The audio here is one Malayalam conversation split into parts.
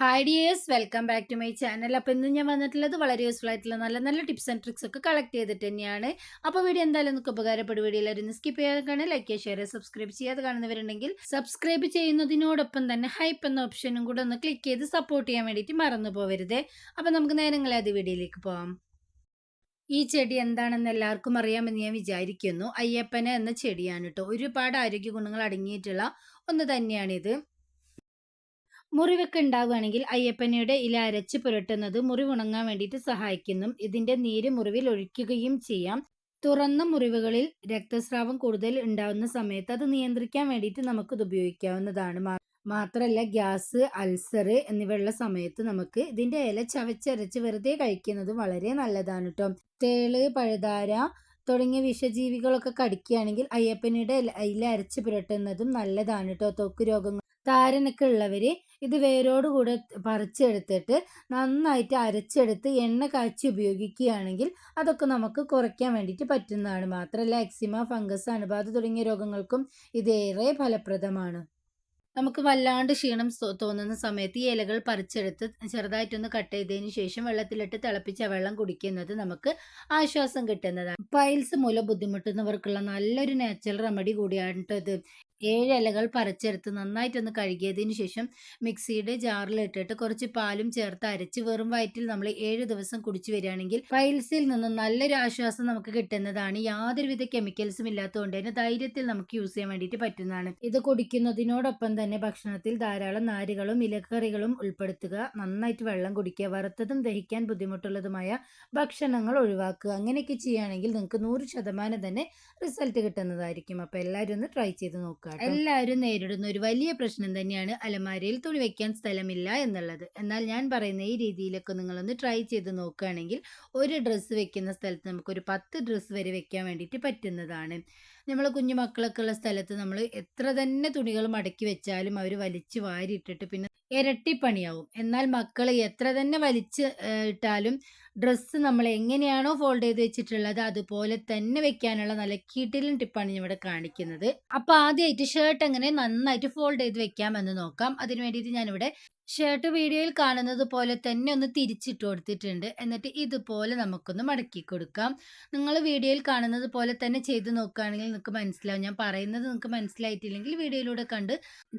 Hi dears welcome back to my channel അപ്പോൾ ഇന്ന് ഞാൻ വന്നിട്ടുള്ളത് വളരെ യൂസ്ഫുൾ ആയിട്ടുള്ള നല്ല നല്ല ടിപ്സ് ആൻഡ് ട്രിക്സ് ഒക്കെ കളക്ട് ചെയ്തിട്ട് തന്നെയാണ്. അപ്പോൾ വീഡിയോ എന്തായാലും നിങ്ങൾക്ക് ഉപകാരപ്പെടും. വീഡിയോ എല്ലാവരും സ്കിപ്പ് ചെയ്യാതെ കാണാൻ ലൈക്ക് ഷെയർ സബ്സ്ക്രൈബ് ചെയ്യാതെ കാണുന്നവരുണ്ടെങ്കിൽ സബ്സ്ക്രൈബ് ചെയ്യുന്നതിനോടൊപ്പം തന്നെ ഹൈപ്പ് എന്ന ഓപ്ഷനും കൂടെ ഒന്ന് ക്ലിക്ക് ചെയ്ത് സപ്പോർട്ട് ചെയ്യാൻ വേണ്ടിയിട്ട് മറന്നു പോകരുത് അപ്പോൾ നമുക്ക് നേരങ്ങളെ അത് വീഡിയോയിലേക്ക് പോകാം ഈ ചെടി എന്താണെന്ന് എല്ലാവർക്കും അറിയാമെന്ന് ഞാൻ വിചാരിക്കുന്നു. അയ്യപ്പന എന്ന ചെടിയാണ് കേട്ടോ. ഒരുപാട് ആരോഗ്യ ഗുണങ്ങൾ അടങ്ങിയിട്ടുള്ള ഒന്ന് തന്നെയാണിത്. മുറിവൊക്കെ ഉണ്ടാവുകയാണെങ്കിൽ അയ്യപ്പനയുടെ ഇല അരച്ച് പുരട്ടുന്നത് മുറിവുണങ്ങാൻ വേണ്ടിയിട്ട് സഹായിക്കുന്നു. ഇതിന്റെ നീര് മുറിവിൽ ഒഴിക്കുകയും ചെയ്യാം. തുറന്ന മുറിവുകളിൽ രക്തസ്രാവം കൂടുതൽ ഉണ്ടാവുന്ന സമയത്ത് അത് നിയന്ത്രിക്കാൻ വേണ്ടിയിട്ട് നമുക്കിത് ഉപയോഗിക്കാവുന്നതാണ്. മാത്രമല്ല ഗ്യാസ് അൾസർ എന്നിവയുള്ള സമയത്ത് നമുക്ക് ഇതിന്റെ ഇല ചവച്ചരച്ച് വെറുതെ കഴിക്കുന്നത് വളരെ നല്ലതാണ് കേട്ടോ തേൾ പഴുതാര തുടങ്ങിയ വിഷജീവികളൊക്കെ കടിക്കുകയാണെങ്കിൽ അയ്യപ്പനയുടെ ഇല അരച്ച് പുരട്ടുന്നതും നല്ലതാണ് കേട്ടോ ത്വക്ക് രോഗങ്ങൾ താരനൊക്കെ ഉള്ളവർ ഇത് വേരോടുകൂടെ പറിച്ചെടുത്തിട്ട് നന്നായിട്ട് അരച്ചെടുത്ത് എണ്ണ കാച്ചി ഉപയോഗിക്കുകയാണെങ്കിൽ അതൊക്കെ നമുക്ക് കുറയ്ക്കാൻ വേണ്ടിയിട്ട് പറ്റുന്നതാണ്. മാത്രമല്ല എക്സിമ ഫംഗസ് അണുബാധ തുടങ്ങിയ രോഗങ്ങൾക്കും ഇതേറെ ഫലപ്രദമാണ്. നമുക്ക് വല്ലാണ്ട് ക്ഷീണം തോന്നുന്ന സമയത്ത് ഈ ഇലകൾ പറിച്ചെടുത്ത് ചെറുതായിട്ടൊന്ന് കട്ട് ചെയ്തതിന് ശേഷം വെള്ളത്തിലിട്ട് തിളപ്പിച്ച വെള്ളം കുടിക്കുന്നത് നമുക്ക് ആശ്വാസം കിട്ടുന്നതാണ്. പൈൽസ് മൂലം ബുദ്ധിമുട്ടുന്നവർക്കുള്ള നല്ലൊരു നാച്ചുറൽ റെമഡി കൂടിയാണ് ഇത് ഏഴ് ഇലകൾ പറിച്ചെടുത്ത് നന്നായിട്ടൊന്ന് കഴുകിയതിന് ശേഷം മിക്സിയുടെ ജാറിലിട്ടിട്ട് കുറച്ച് പാലും ചേർത്ത് അരച്ച് വെറും വയറ്റിൽ നമ്മൾ ഏഴ് ദിവസം കുടിച്ചു വരികയാണെങ്കിൽ പൈൽസിൽ നിന്നും നല്ലൊരു ആശ്വാസം നമുക്ക് കിട്ടുന്നതാണ്. യാതൊരുവിധ കെമിക്കൽസും ഇല്ലാത്തതുകൊണ്ട് തന്നെ ധൈര്യത്തിൽ നമുക്ക് യൂസ് ചെയ്യാൻ വേണ്ടിയിട്ട് പറ്റുന്നതാണ്. ഇത് കുടിക്കുന്നതിനോടൊപ്പം തന്നെ ഭക്ഷണത്തിൽ ധാരാളം നാരുകളും ഇലക്കറികളും ഉൾപ്പെടുത്തുക നന്നായിട്ട് വെള്ളം കുടിക്കുക വറുത്തതും ദഹിക്കാൻ ബുദ്ധിമുട്ടുള്ളതുമായ ഭക്ഷണങ്ങൾ ഒഴിവാക്കുക അങ്ങനെയൊക്കെ ചെയ്യുകയാണെങ്കിൽ നിങ്ങൾക്ക് നൂറ് ശതമാനം തന്നെ റിസൾട്ട് കിട്ടുന്നതായിരിക്കും. അപ്പോൾ എല്ലാവരും ഒന്ന് ട്രൈ ചെയ്ത് നോക്കുക എല്ലാവരും നേരിടുന്ന ഒരു വലിയ പ്രശ്നം തന്നെയാണ് അലമാരയിൽ തുണി വെക്കാൻ സ്ഥലമില്ല എന്നുള്ളത്. എന്നാൽ ഞാൻ പറയുന്ന ഈ രീതിയിലൊക്കെ നിങ്ങളൊന്ന് ട്രൈ ചെയ്ത് നോക്കുകയാണെങ്കിൽ ഒരു ഡ്രസ്സ് വെക്കുന്ന സ്ഥലത്ത് നമുക്കൊരു പത്ത് ഡ്രസ്സ് വരെ വെക്കാൻ വേണ്ടിയിട്ട് പറ്റുന്നതാണ്. നമ്മൾ കുഞ്ഞു മക്കളൊക്കെ ഉള്ള സ്ഥലത്ത് നമ്മൾ എത്ര തന്നെ തുണികൾ മടക്കി വെച്ചാലും അവർ വലിച്ച് വാരിയിട്ടിട്ട് പിന്നെ ഇരട്ടിപ്പണിയാവും. എന്നാൽ മക്കൾ എത്ര തന്നെ വലിച്ച് ഇട്ടാലും ഡ്രസ്സ് നമ്മൾ എങ്ങനെയാണോ ഫോൾഡ് ചെയ്ത് വെച്ചിട്ടുള്ളത് അതുപോലെ തന്നെ വെക്കാനുള്ള നല്ല കീട്ടിലും ടിപ്പാണ് ഞാൻ ഇവിടെ കാണിക്കുന്നത്. അപ്പോൾ ആദ്യമായിട്ട് ഷർട്ട് എങ്ങനെ നന്നായിട്ട് ഫോൾഡ് ചെയ്ത് വെക്കാമെന്ന് നോക്കാം. അതിന് വേണ്ടിയിട്ട് ഞാനിവിടെ ഷർട്ട് വീഡിയോയിൽ കാണുന്നത് പോലെ തന്നെ ഒന്ന് തിരിച്ചിട്ട് കൊടുത്തിട്ടുണ്ട്. എന്നിട്ട് ഇതുപോലെ നമുക്കൊന്ന് മടക്കി കൊടുക്കാം. നിങ്ങൾ വീഡിയോയിൽ കാണുന്നത് പോലെ തന്നെ ചെയ്ത് നോക്കുകയാണെങ്കിൽ നിങ്ങൾക്ക് മനസ്സിലാവും. ഞാൻ പറയുന്നത് നിങ്ങൾക്ക് മനസ്സിലായിട്ടില്ലെങ്കിൽ വീഡിയോയിലൂടെ കണ്ട്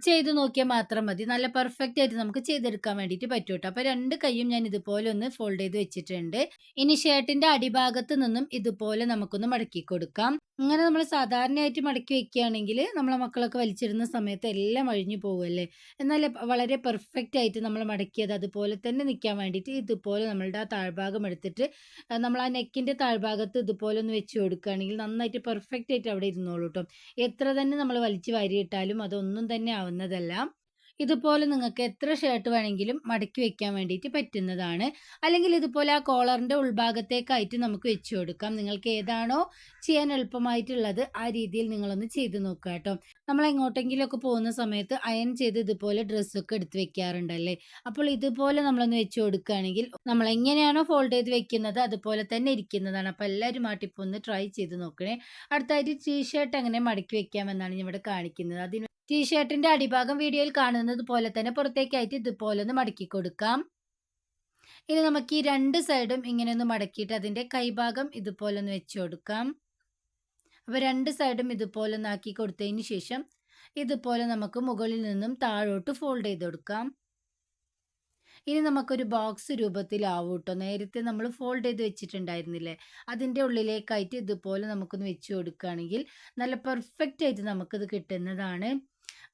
ചെയ്ത് നോക്കിയാൽ മാത്രം മതി. നല്ല പെർഫെക്റ്റ് ആയിട്ട് നമുക്ക് ചെയ്തെടുക്കാൻ വേണ്ടിയിട്ട് പറ്റൂട്ടോ. അപ്പോൾ രണ്ട് കൈയും ഞാൻ ഇതുപോലെ ഒന്ന് ഫോൾഡ് ചെയ്ത് വെച്ചിട്ടുണ്ട്. ഇനി ഷർട്ടിന്റെ അടിഭാഗത്ത് നിന്നും ഇതുപോലെ നമുക്കൊന്ന് മടക്കി കൊടുക്കാം. അങ്ങനെ നമ്മൾ സാധാരണയായിട്ട് മടക്കി വെക്കുകയാണെങ്കിൽ നമ്മളെ മക്കളൊക്കെ വലിച്ചിരുന്ന സമയത്ത് എല്ലാം അഴിഞ്ഞു പോകുമല്ലേ എന്നാൽ വളരെ പെർഫെക്റ്റ് ആയിട്ട് നമ്മൾ മടക്കിയത് അതുപോലെ തന്നെ നിൽക്കാൻ വേണ്ടിയിട്ട് ഇതുപോലെ നമ്മളുടെ ആ താഴ്ഭാഗം എടുത്തിട്ട് നമ്മൾ ആ നെക്കിന്റെ താഴ്ഭാഗത്ത് ഇതുപോലെ ഒന്ന് വെച്ച് കൊടുക്കുകയാണെങ്കിൽ നന്നായിട്ട് പെർഫെക്റ്റ് ആയിട്ട് അവിടെ ഇരുന്നോളൂ കേട്ടോ എത്ര തന്നെ നമ്മൾ വലിച്ചു വാരിയിട്ടാലും അതൊന്നും തന്നെ ആവുന്നതല്ല. ഇതുപോലെ നിങ്ങൾക്ക് എത്ര ഷർട്ട് വേണമെങ്കിലും മടക്കി വെക്കാൻ വേണ്ടിയിട്ട് പറ്റുന്നതാണ്. അല്ലെങ്കിൽ ഇതുപോലെ ആ കോളറിന്റെ ഉൾഭാഗത്തേക്കായിട്ട് നമുക്ക് വെച്ച് കൊടുക്കാം. നിങ്ങൾക്ക് ഏതാണോ ചെയ്യാൻ എളുപ്പമായിട്ടുള്ളത് ആ രീതിയിൽ നിങ്ങളൊന്ന് ചെയ്ത് നോക്കുക കേട്ടോ. നമ്മൾ എങ്ങോട്ടെങ്കിലുമൊക്കെ പോകുന്ന സമയത്ത് അയൺ ചെയ്ത് ഇതുപോലെ ഡ്രസ്സൊക്കെ എടുത്ത് വെക്കാറുണ്ടല്ലേ അപ്പോൾ ഇതുപോലെ നമ്മളൊന്ന് വെച്ച് കൊടുക്കുകയാണെങ്കിൽ നമ്മൾ എങ്ങനെയാണോ ഫോൾഡ് ചെയ്ത് വെക്കുന്നത് അതുപോലെ തന്നെ ഇരിക്കുന്നതാണ്. അപ്പോൾ എല്ലാവരും ആ ഒന്ന് ട്രൈ ചെയ്ത് നോക്കണേ. അടുത്തായിട്ട് ടീഷർട്ട് എങ്ങനെ മടക്കി വെക്കാമെന്നാണ് ഇവിടെ കാണിക്കുന്നത്. അതിന് ടീഷർട്ടിന്റെ അടിഭാഗം വീഡിയോയിൽ കാണുന്നത് പോലെ തന്നെ പുറത്തേക്കായിട്ട് ഇതുപോലെ ഒന്ന് മടക്കി കൊടുക്കാം. ഇനി നമുക്ക് ഈ രണ്ട് സൈഡും ഇങ്ങനെ ഒന്ന് മടക്കിയിട്ട് അതിന്റെ കൈഭാഗം ഇതുപോലെ ഒന്ന് വെച്ച് കൊടുക്കാം. അപ്പോൾ രണ്ട് സൈഡും ഇതുപോലെ ഒന്ന് ആക്കി കൊടുത്തതിന് ശേഷം ഇതുപോലെ നമുക്ക് മുകളിൽ നിന്നും താഴോട്ട് ഫോൾഡ് ചെയ്ത് കൊടുക്കാം. ഇനി നമുക്കൊരു ബോക്സ് രൂപത്തിലാവും കേട്ടോ നേരത്തെ നമ്മൾ ഫോൾഡ് ചെയ്ത് വെച്ചിട്ടുണ്ടായിരുന്നില്ലേ? അതിന്റെ ഉള്ളിലേക്കായിട്ട് ഇതുപോലെ നമുക്കൊന്ന് വെച്ച് കൊടുക്കുകയാണെങ്കിൽ നല്ല പെർഫെക്റ്റ് ആയിട്ട് നമുക്കിത് കിട്ടുന്നതാണ്.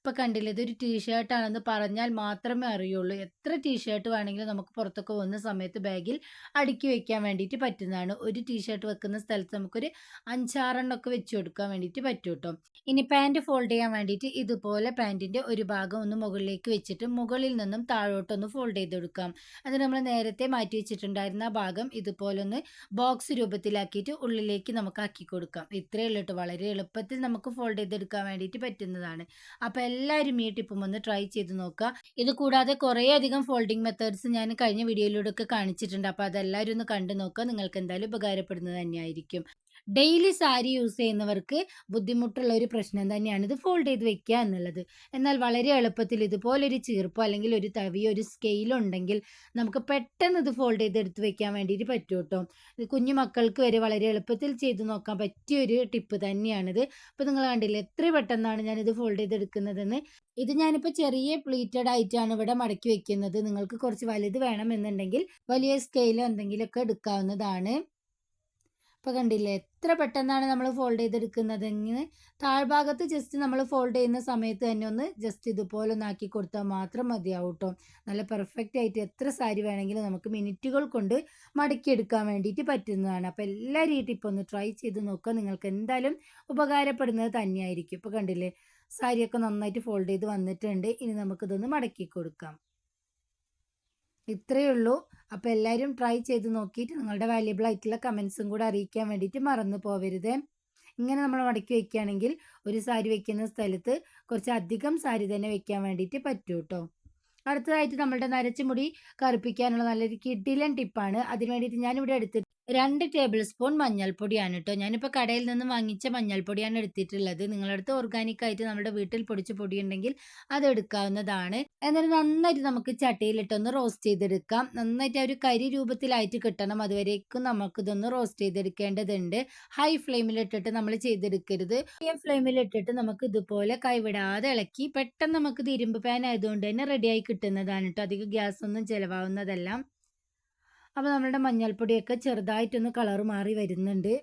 ഇപ്പം കണ്ടില്ലേ ഇതൊരു ടീഷർട്ടാണെന്ന് പറഞ്ഞാൽ മാത്രമേ അറിയുള്ളൂ. എത്ര ടീഷർട്ട് വേണമെങ്കിലും നമുക്ക് പുറത്തൊക്കെ വന്ന സമയത്ത് ബാഗിൽ അടുക്കി വെക്കാൻ വേണ്ടിയിട്ട് പറ്റുന്നതാണ്. ഒരു ടീഷർട്ട് വെക്കുന്ന സ്ഥലത്ത് നമുക്കൊരു അഞ്ചാറെണ്ണമൊക്കെ വെച്ച് കൊടുക്കാൻ വേണ്ടിയിട്ട് പറ്റും കേട്ടോ ഇനി പാന്റ് ഫോൾഡ് ചെയ്യാൻ വേണ്ടിയിട്ട് ഇതുപോലെ പാന്റിന്റെ ഒരു ഭാഗം ഒന്ന് മുകളിലേക്ക് വെച്ചിട്ട് മുകളിൽ നിന്നും താഴോട്ടൊന്ന് ഫോൾഡ് ചെയ്ത് കൊടുക്കാം. അത് നമ്മൾ നേരത്തെ മാറ്റി വെച്ചിട്ടുണ്ടായിരുന്ന ഭാഗം ഇതുപോലെ ഒന്ന് ബോക്സ് രൂപത്തിലാക്കിയിട്ട് ഉള്ളിലേക്ക് നമുക്ക് ആക്കി കൊടുക്കാം. ഇത്രയേ ഉള്ളൂ കേട്ടോ വളരെ എളുപ്പത്തിൽ നമുക്ക് ഫോൾഡ് ചെയ്തെടുക്കാൻ വേണ്ടിയിട്ട് പറ്റുന്നതാണ്. അപ്പോൾ എല്ലാവരും ഈ ടിപ്പും ഒന്ന് ട്രൈ ചെയ്ത് നോക്കുക. ഇത് കൂടാതെ കുറേ അധികം ഫോൾഡിംഗ് മെത്തേഡ്സ് ഞാൻ കഴിഞ്ഞ വീഡിയോയിലൂടെ ഒക്കെ കാണിച്ചിട്ടുണ്ട്. അപ്പോൾ അതെല്ലാവരും ഒന്ന് കണ്ടു നോക്കുക. നിങ്ങൾക്ക് എന്തായാലും ഉപകാരപ്പെടുന്നത് തന്നെയായിരിക്കും. ഡെയിലി സാരി യൂസ് ചെയ്യുന്നവർക്ക് ബുദ്ധിമുട്ടുള്ള ഒരു പ്രശ്നം തന്നെയാണ് ഇത് ഫോൾഡ് ചെയ്ത് വെക്കുക എന്നുള്ളത്. എന്നാൽ വളരെ എളുപ്പത്തിൽ ഇതുപോലൊരു ചീർപ്പോ അല്ലെങ്കിൽ ഒരു തവിയോ ഒരു സ്കെയിലോ ഉണ്ടെങ്കിൽ നമുക്ക് പെട്ടെന്ന് ഇത് ഫോൾഡ് ചെയ്ത് എടുത്ത് വെക്കാൻ വേണ്ടിയിട്ട് പറ്റും കേട്ടോ ഇത് കുഞ്ഞു മക്കൾക്ക് വരെ വളരെ എളുപ്പത്തിൽ ചെയ്ത് നോക്കാൻ പറ്റിയ ഒരു ടിപ്പ് തന്നെയാണിത് അപ്പോൾ നിങ്ങൾ കണ്ടില്ല എത്ര പെട്ടെന്നാണ് ഞാനിത് ഫോൾഡ് ചെയ്ത് ചെയ്തെടുക്കുന്നതെന്ന് ഇത് ഞാനിപ്പോൾ ചെറിയ പ്ലീറ്റഡ് ആയിട്ടാണ് ഇവിടെ മടക്കി വെക്കുന്നത്. നിങ്ങൾക്ക് കുറച്ച് വലുത് വേണമെന്നുണ്ടെങ്കിൽ വലിയ സ്കെയിലോ എന്തെങ്കിലുമൊക്കെ എടുക്കാവുന്നതാണ്. ഇപ്പോൾ കണ്ടില്ലേ? എത്ര പെട്ടെന്നാണ് നമ്മൾ ഫോൾഡ് ചെയ്തെടുക്കുന്നതെങ്കിൽ താഴ്ഭാഗത്ത് ജസ്റ്റ് നമ്മൾ ഫോൾഡ് ചെയ്യുന്ന സമയത്ത് തന്നെ ഒന്ന് ജസ്റ്റ് ഇതുപോലെ ഒന്ന് ആക്കി കൊടുത്താൽ മാത്രം മതിയാവും കേട്ടോ നല്ല പെർഫെക്റ്റ് ആയിട്ട് എത്ര സാരി വേണമെങ്കിലും നമുക്ക് മിനിറ്റുകൾ കൊണ്ട് മടക്കിയെടുക്കാൻ വേണ്ടിയിട്ട് പറ്റുന്നതാണ്. അപ്പോൾ എല്ലാ ഈ ടിപ്പ് ഒന്ന് ട്രൈ ചെയ്ത് നോക്കുക. നിങ്ങൾക്ക് എന്തായാലും ഉപകാരപ്പെടുന്നത് തന്നെയായിരിക്കും. ഇപ്പോൾ കണ്ടില്ലേ? സാരിയൊക്കെ നന്നായിട്ട് ഫോൾഡ് ചെയ്ത് വന്നിട്ടുണ്ട്. ഇനി നമുക്കിതൊന്ന് മടക്കി കൊടുക്കാം. ഇത്രയേ ഉള്ളൂ. അപ്പോൾ എല്ലാവരും ട്രൈ ചെയ്ത് നോക്കിയിട്ട് നിങ്ങളുടെ വാല്യബിൾ ആയിട്ടുള്ള കമൻസും കൂടെ അറിയിക്കാൻ വേണ്ടിയിട്ട് മറന്നു പോവരുത്. ഇങ്ങനെ നമ്മൾ മടക്കി വെക്കുകയാണെങ്കിൽ ഒരു സാരി വെക്കുന്ന സ്ഥലത്ത് കുറച്ച് അധികം സാരി തന്നെ വെക്കാൻ വേണ്ടിയിട്ട് പറ്റൂ കേട്ടോ അടുത്തതായിട്ട് നമ്മളുടെ നരച്ചുമുടി കറുപ്പിക്കാനുള്ള നല്ലൊരു കിഡിലൻ ടിപ്പാണ് അതിന് വേണ്ടിയിട്ട് ഞാനിവിടെ എടുത്തിട്ട് രണ്ട് ടേബിൾ സ്പൂൺ മഞ്ഞൾപ്പൊടിയാണ് കേട്ടോ ഞാനിപ്പോൾ കടയിൽ നിന്ന് വാങ്ങിച്ച മഞ്ഞൾപ്പൊടിയാണ് എടുത്തിട്ടുള്ളത്. നിങ്ങളുടെ അടുത്ത് ഓർഗാനിക് ആയിട്ട് നമ്മുടെ വീട്ടിൽ പൊടിച്ച പൊടി ഉണ്ടെങ്കിൽ അത് എടുക്കാവുന്നതാണ്. എന്നിട്ട് നന്നായിട്ട് നമുക്ക് ചട്ടിയിലിട്ടൊന്ന് റോസ്റ്റ് ചെയ്തെടുക്കാം. നന്നായിട്ട് ഒരു കരി രൂപത്തിലായിട്ട് കിട്ടണം. അതുവരേക്കും നമുക്കിതൊന്ന് റോസ്റ്റ് ചെയ്തെടുക്കേണ്ടതുണ്ട്. ഹൈ ഫ്ലെയിമിലിട്ടിട്ട് നമ്മൾ ചെയ്തെടുക്കരുത്. ഹൈ ഫ്ലെയിമിലിട്ടിട്ട് നമുക്ക് ഇതുപോലെ കൈവിടാതെ ഇളക്കി പെട്ടെന്ന് നമുക്ക് ഇരുമ്പ് പാൻ ആയതുകൊണ്ട് തന്നെ റെഡിയായി കിട്ടുന്നതാണ് കേട്ടോ അധികം ഗ്യാസ് ഒന്നും ചിലവാകുന്നതല്ല അപ്പോൾ നമ്മളുടെ മഞ്ഞൾപ്പൊടിയൊക്കെ ചെറുതായിട്ടൊന്ന് കളർ മാറി വരുന്നുണ്ട്.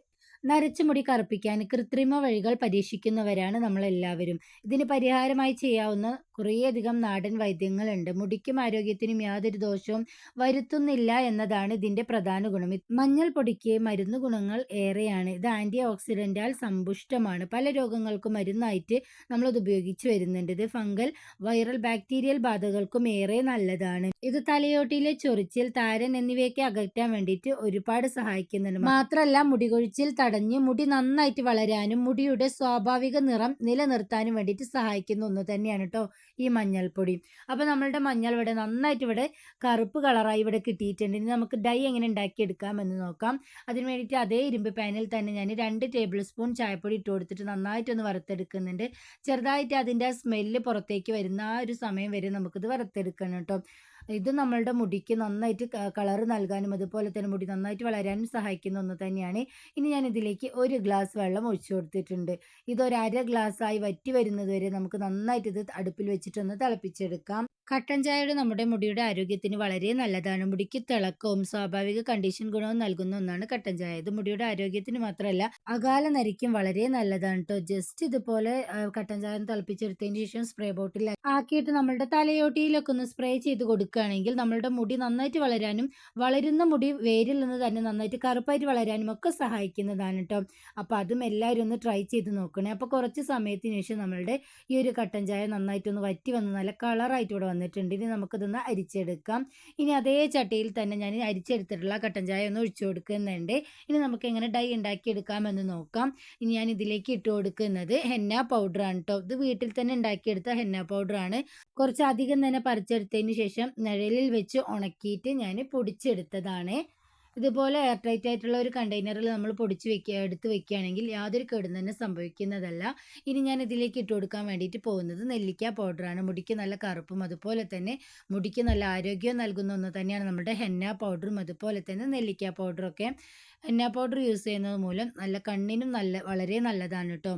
നരച്ച മുടി കറുപ്പിക്കാൻ കൃത്രിമ വഴികൾ പരീക്ഷിക്കുന്നവരാണ് നമ്മളെല്ലാവരും. ഇതിന് പരിഹാരമായി ചെയ്യാവുന്ന കുറേയധികം നാടൻ വൈദ്യങ്ങളുണ്ട്. മുടിക്കും ആരോഗ്യത്തിനും യാതൊരു ദോഷവും വരുത്തുന്നില്ല എന്നതാണ് ഇതിന്റെ പ്രധാന ഗുണം. മഞ്ഞൾ പൊടിക്ക് മരുന്ന് ഗുണങ്ങൾ ഏറെയാണ്. ഇത് ആന്റി ഓക്സിഡന്റാൽ സമ്പുഷ്ടമാണ്. പല രോഗങ്ങൾക്കും മരുന്നായിട്ട് നമ്മളത് ഉപയോഗിച്ച് വരുന്നുണ്ട്. ഇത് ഫംഗൽ വൈറൽ ബാക്ടീരിയൽ ബാധകൾക്കും ഏറെ നല്ലതാണ്. ഇത് തലയോട്ടിയിലെ ചൊറിച്ചിൽ താരൻ എന്നിവയൊക്കെ അകറ്റാൻ വേണ്ടിയിട്ട് ഒരുപാട് സഹായിക്കുന്നുണ്ട്. മാത്രമല്ല മുടികൊഴിച്ചിൽ തടഞ്ഞ് മുടി നന്നായിട്ട് വളരാനും മുടിയുടെ സ്വാഭാവിക നിറം നിലനിർത്താനും വേണ്ടിയിട്ട് സഹായിക്കുന്ന ഒന്ന് തന്നെയാണ് കേട്ടോ ഈ മഞ്ഞൾപ്പൊടി. അപ്പോൾ നമ്മളുടെ മഞ്ഞൾ ഇവിടെ നന്നായിട്ട് ഇവിടെ കറുപ്പ് കളറായി ഇവിടെ കിട്ടിയിട്ടുണ്ട്. ഇനി നമുക്ക് ഡൈ എങ്ങനെ ഉണ്ടാക്കിയെടുക്കാമെന്ന് നോക്കാം. അതിന് വേണ്ടിയിട്ട് അതേ ഇരുമ്പ് പാനിൽ തന്നെ ഞാൻ രണ്ട് ടേബിൾ സ്പൂൺ ചായപ്പൊടി ഇട്ട് കൊടുത്തിട്ട് നന്നായിട്ടൊന്ന് വറുത്തെടുക്കുന്നുണ്ട്. ചെറുതായിട്ട് അതിന്റെ ആ സ്മെല്ല് പുറത്തേക്ക് വരുന്ന ആ ഒരു സമയം വരെ നമുക്കിത് വറുത്തെടുക്കണം കേട്ടോ ഇത് നമ്മളുടെ മുടിക്ക് നന്നായിട്ട് കളർ നൽകാനും അതുപോലെ തന്നെ മുടി നന്നായിട്ട് വളരാനും സഹായിക്കുന്ന ഒന്ന് തന്നെയാണ്. ഇനി ഞാൻ ഇതിലേക്ക് ഒരു ഗ്ലാസ് വെള്ളം ഒഴിച്ചു കൊടുത്തിട്ടുണ്ട്. ഇതൊരു അര ഗ്ലാസ്സായി വറ്റി വരുന്നത് വരെ നമുക്ക് നന്നായിട്ട് ഇത് അടുപ്പിൽ വെച്ചിട്ടൊന്ന് തിളപ്പിച്ചെടുക്കാം. കട്ടൻ ചായയുടെ നമ്മുടെ മുടിയുടെ ആരോഗ്യത്തിന് വളരെ നല്ലതാണ്. മുടിക്ക് തിളക്കവും സ്വാഭാവിക കണ്ടീഷൻ ഗുണവും നൽകുന്ന ഒന്നാണ് കട്ടൻ ചായ. ഇത് മുടിയുടെ ആരോഗ്യത്തിന് മാത്രമല്ല അകാല നരിക്കും വളരെ നല്ലതാണ് കേട്ടോ ജസ്റ്റ് ഇതുപോലെ കട്ടൻ ചായ തിളപ്പിച്ചെടുത്തതിന് ശേഷം സ്പ്രേ ബോട്ടിൽ ആക്കിയിട്ട് നമ്മളുടെ തലയോട്ടിയിലൊക്കെ ഒന്ന് സ്പ്രേ ചെയ്ത് കൊടുക്കുകയാണെങ്കിൽ നമ്മളുടെ മുടി നന്നായിട്ട് വളരാനും വളരുന്ന മുടി വേരിൽ നിന്ന് തന്നെ നന്നായിട്ട് കറുപ്പായിട്ട് വളരാനും ഒക്കെ സഹായിക്കുന്നതാണ് കേട്ടോ അപ്പോൾ അതും എല്ലാവരും ഒന്ന് ട്രൈ ചെയ്ത് നോക്കണേ. അപ്പോൾ കുറച്ച് സമയത്തിന് ശേഷം നമ്മളുടെ ഈ ഒരു കട്ടൻ ചായ നന്നായിട്ടൊന്ന് വറ്റി വന്ന് നല്ല കളറായിട്ട് ഇവിടെ വന്നിട്ടുണ്ട്. ഇനി നമുക്കിതൊന്ന് അരിച്ചെടുക്കാം. ഇനി അതേ ചട്ടിയിൽ തന്നെ ഞാൻ അരിച്ചെടുത്തിട്ടുള്ള കട്ടൻ ചായ ഒന്ന് ഒഴിച്ചു കൊടുക്കുന്നുണ്ട്. ഇനി നമുക്ക് എങ്ങനെ ഡൈ ഉണ്ടാക്കിയെടുക്കാമെന്ന് നോക്കാം. ഇനി ഞാൻ ഇതിലേക്ക് ഇട്ട് കൊടുക്കുന്നത് ഹെന്ന പൗഡറാണ് കേട്ടോ ഇത് വീട്ടിൽ തന്നെ ഉണ്ടാക്കിയെടുത്ത ഹെന്ന പൗഡറാണ് കുറച്ച് അധികം തന്നെ പറിച്ചെടുത്തതിന് ശേഷം നിഴലിൽ വെച്ച് ഉണക്കിയിട്ട് ഞാൻ പൊടിച്ചെടുത്തതാണ്. ഇതുപോലെ എയർ ടൈറ്റ് ആയിട്ടുള്ള ഒരു കണ്ടെയ്നറിൽ നമ്മൾ പൊടിച്ച് വെക്കുക എടുത്ത് വെക്കുകയാണെങ്കിൽ യാതൊരു കേടും തന്നെ സംഭവിക്കുന്നതല്ല. ഇനി ഞാൻ ഇതിലേക്ക് ഇട്ട് കൊടുക്കാൻ വേണ്ടിയിട്ട് പോകുന്നത് നെല്ലിക്ക പൗഡറാണ് മുടിക്ക് നല്ല കറുപ്പും അതുപോലെ തന്നെ മുടിക്ക് നല്ല ആരോഗ്യം നൽകുന്ന ഒന്ന് തന്നെയാണ് നമ്മുടെ ഹെന്ന പൗഡറും അതുപോലെ തന്നെ നെല്ലിക്ക പൗഡറൊക്കെ ഹെന്ന പൗഡർ യൂസ് ചെയ്യുന്നത് മൂലം നല്ല കണ്ണിനും നല്ല വളരെ നല്ലതാണ് കേട്ടോ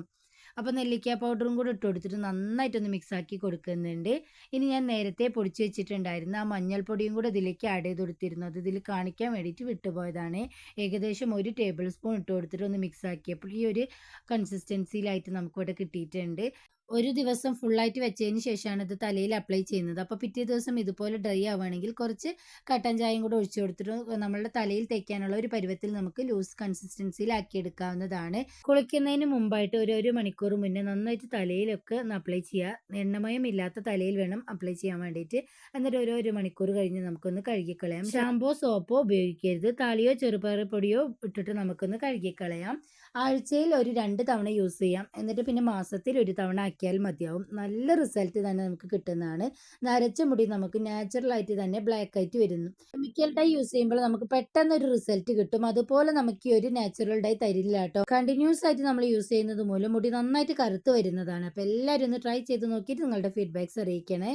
അപ്പോൾ നെല്ലിക്ക പൗഡറും കൂടി ഇട്ട് കൊടുത്തിട്ട് നന്നായിട്ടൊന്ന് മിക്സ് ആക്കി കൊടുക്കുന്നുണ്ട്. ഇനി ഞാൻ നേരത്തെ പൊടിച്ച് വെച്ചിട്ടുണ്ടായിരുന്ന ആ മഞ്ഞൾപ്പൊടിയും കൂടെ ഇതിലേക്ക് ആഡ് ചെയ്ത് കൊടുത്തിരുന്നു. അത് ഇതിൽ കാണിക്കാൻ വേണ്ടിയിട്ട് വിട്ടുപോയതാണ്. ഏകദേശം ഒരു ടേബിൾ സ്പൂൺ ഇട്ട് കൊടുത്തിട്ട് ഒന്ന് മിക്സ് ആക്കിയപ്പോൾ ഈ ഒരു കൺസിസ്റ്റൻസിയിലായിട്ട് നമുക്കിവിടെ കിട്ടിയിട്ടുണ്ട്. ഒരു ദിവസം ഫുള്ളായിട്ട് വെച്ചതിന് ശേഷമാണ് ഇത് തലയിൽ അപ്ലൈ ചെയ്യുന്നത്. അപ്പോൾ പിറ്റേ ദിവസം ഇതുപോലെ ഡ്രൈ ആവുകയാണെങ്കിൽ കുറച്ച് കട്ടൻ ചായയും കൂടെ ഒഴിച്ചു കൊടുത്തിട്ട് നമ്മളുടെ തലയിൽ തേക്കാനുള്ള ഒരു പരുവത്തിൽ നമുക്ക് ലൂസ് കൺസിസ്റ്റൻസിയിലാക്കി എടുക്കാവുന്നതാണ്. കുളിക്കുന്നതിന് മുമ്പായിട്ട് ഒരു ഒരു മണിക്കൂർ മുന്നേ നന്നായിട്ട് തലയിലൊക്കെ ഒന്ന് അപ്ലൈ ചെയ്യുക എണ്ണമയം ഇല്ലാത്ത തലയിൽ വേണം അപ്ലൈ ചെയ്യാൻ വേണ്ടിയിട്ട്. എന്നിട്ട് ഒരു ഒരു മണിക്കൂർ കഴിഞ്ഞ് നമുക്കൊന്ന് കഴുകിക്കളയാം. ഷാമ്പോ സോപ്പോ ഉപയോഗിക്കരുത്. താളിയോ ചെറുപയർ പൊടിയോ ഇട്ടിട്ട് നമുക്കൊന്ന് കഴുകിക്കളയാം. ആഴ്ചയിൽ ഒരു രണ്ട് തവണ യൂസ് ചെയ്യാം. എന്നിട്ട് പിന്നെ മാസത്തിൽ ഒരു തവണ ആക്കിയാൽ മതിയാവും. നല്ല റിസൾട്ട് തന്നെ നമുക്ക് കിട്ടുന്നതാണ്. നരച്ച മുടി നമുക്ക് നാച്ചുറലായിട്ട് തന്നെ ബ്ലാക്ക് ആയിട്ട് വരുന്നു. കെമിക്കൽ ഡൈ യൂസ് ചെയ്യുമ്പോൾ നമുക്ക് പെട്ടെന്ന് ഒരു റിസൾട്ട് കിട്ടും. അതുപോലെ നമുക്ക് ഈ ഒരു നാച്ചുറൽ ഡൈ തരില്ല കേട്ടോ. കണ്ടിന്യൂസ് ആയിട്ട് നമ്മൾ യൂസ് ചെയ്യുന്നത് മൂലം മുടി നന്നായിട്ട് കറുത്ത് വരുന്നതാണ്. അപ്പോൾ എല്ലാവരും ഒന്ന് ട്രൈ ചെയ്ത് നോക്കിയിട്ട് നിങ്ങളുടെ ഫീഡ്ബാക്ക്സ് അറിയിക്കണേ.